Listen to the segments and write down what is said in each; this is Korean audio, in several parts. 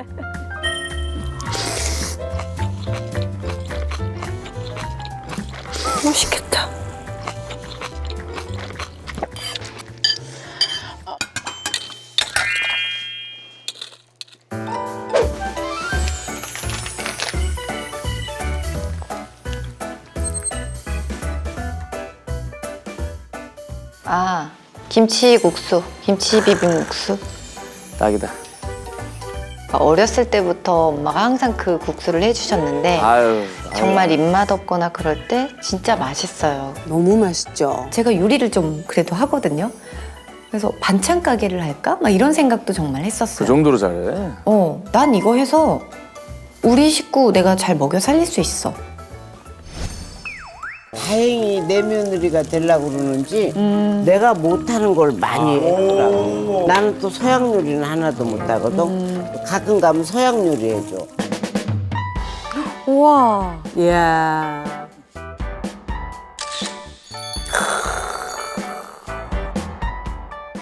맛있겠다. 아, 김치 국수, 김치 비빔 국수. 딱이다. 어렸을 때부터 엄마가 항상 그 국수를 해주셨는데 아유. 정말 입맛 없거나 그럴 때 진짜 맛있어요. 너무 맛있죠. 제가 요리를 좀 그래도 하거든요. 그래서 반찬 가게를 할까? 막 이런 생각도 정말 그 했었어요. 정도로 잘해. 어, 난 이거 해서 우리 식구 내가 잘 먹여 살릴 수 있어. 다행히 내 며느리가 되려고 그러는지 내가 못하는 걸 많이 해주더라고. 나는 또 서양 요리는 하나도 못하거든. 가끔 가면 서양 요리 해줘. 우와. 이야.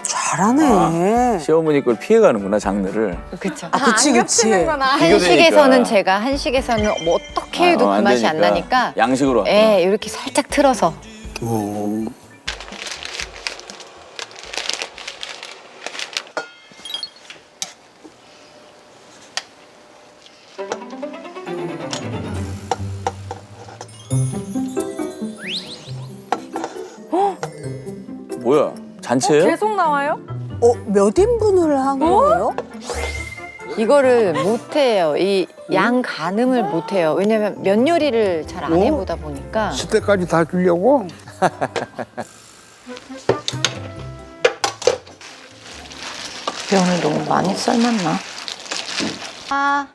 잘하네. 시어머니 걸 피해가는구나 장르를. 그쵸. 아, 그치, 그치. 한식에서는 제가 한식에서는 뭐 어떻게 해도 어, 그안 맛이 안 되니까. 나니까 양식으로. 예, 이렇게 살짝 틀어서 뭐 잔치예요? 계속 나와요? 어, 몇 인분을 한 거예요? 이거를 못 해요. 이 양 가늠을 못 해요. 왜냐면 면 요리를 잘 안 해보다 보니까 시대까지 다 주려고? 면을 너무 많이 삶았나? 아,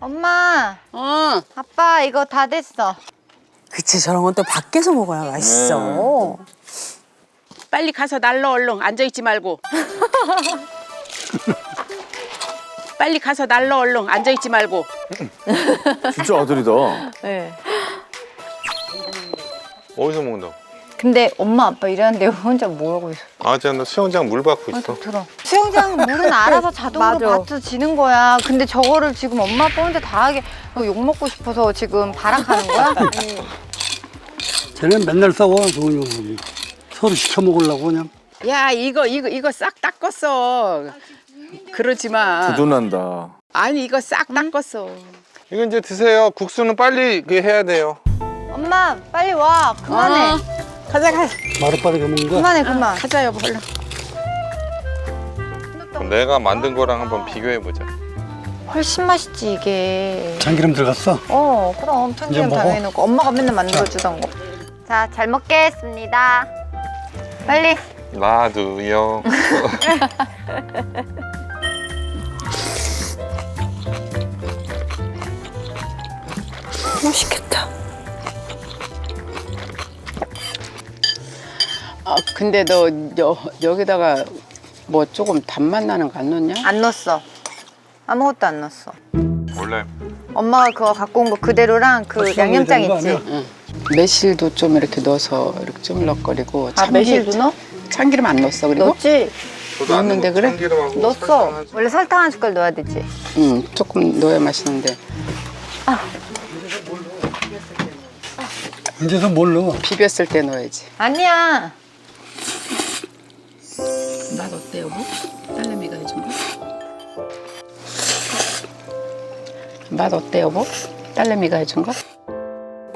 엄마, 어, 아빠 이거 다 됐어. 그치, 저런 건 또 밖에서 먹어야 맛있어. 빨리 가서 날러 얼른 앉아 있지 말고. 빨리 가서 날러 얼른 앉아 있지 말고. 진짜 아들이다. 네. 어디서 먹는다? 근데 엄마 아빠 일하는데 혼자 뭐 하고 있어? 아, 쟤나 수영장 물 받고 있어. 들어. 수영장 물은 알아서 자동으로 받쳐지는 거야. 근데 저거를 지금 엄마 아빠 혼자 다 하게 욕 먹고 싶어서 지금 발악하는 거야? 쟤는 맨날 싸워, 좋은 서로 시켜 먹으려고 그냥. 야, 이거 이거 이거 싹 닦았어. 그러지 마. 두둔한다. 아니 이거 싹 닦았어. 이거 이제 드세요. 국수는 빨리 그 해야 돼요. 엄마 빨리 와. 그만해. 어, 가자 가자. 마릇바르게 먹는 거야? 그만해 그만. 가자 여보 얼른. 그럼 내가 만든 거랑 한번 비교해 보자. 훨씬 맛있지 이게. 참기름 들어갔어? 어 그럼 참기름 먹어. 당해놓고 엄마가 맨날 만들어주던 거. 자 잘 먹겠습니다. 빨리. 나도요. 맛있겠다. 아 근데 너 여, 여기다가 뭐 조금 단맛 나는 거 안 넣냐? 안 넣었어. 아무것도 안 넣었어. 원래 엄마가 그거 갖고 온 거 그대로랑 그 수학여행 양념장 있지? 응. 매실도 좀 이렇게 넣어서 이렇게 쭈물럭거리고 아 참기- 매실도 넣어? 참기름 안 넣었어 그리고? 넣었지? 넣었는데 그래? 넣었어. 설탕 원래 설탕 한 숟갈 넣어야 되지. 응 조금 넣어야 맛있는데 이제서 뭘 넣어? 비볐을 때 넣어야지 아니야. 맛 어때 여보? 딸내미가 해준 거? 맛 어때 여보? 딸내미가 해준 거?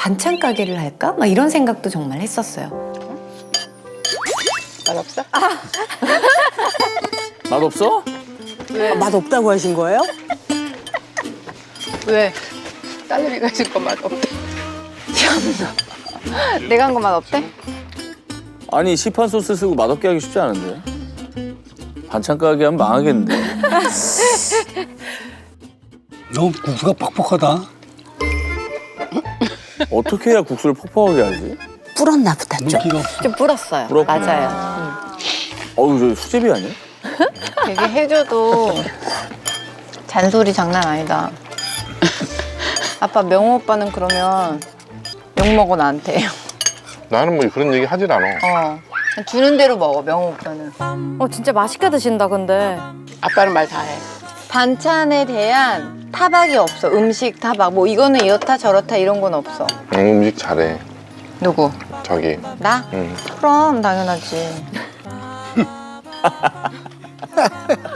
반찬 가게를 할까? 막 이런 생각도 정말 했었어요. 맛 없어? 맛 없어? 아, 맛 없다고 하신 거예요? 왜? 딸내미가 해준 거맛 없대 내가 한거맛 어때? 아니 시판 소스 쓰고 맛없게 하기 쉽지 않은데. 반찬 가게 하면 망하겠는데. 너 국수가 퍽퍽하다. 어떻게 해야 국수를 퍽퍽하게 하지? 불었나 보다, 좀. 좀 불었어요. 불었구나. 맞아요. 어우 저 수제비 아니야? 되게 해줘도 잔소리 장난 아니다. 아빠 명호 오빠는 그러면 욕 먹어 나한테. 나는 뭐 그런 얘기 하질 않아. 어. 주는 대로 먹어 명호 오빠는. 어 진짜 맛있게 드신다 근데. 아빠는 말 다 해. 반찬에 대한 타박이 없어. 음식 타박. 뭐 이거는 이렇다 저렇다 이런 건 없어. 응, 음식 잘해. 누구? 저기. 나? 응. 그럼 당연하지.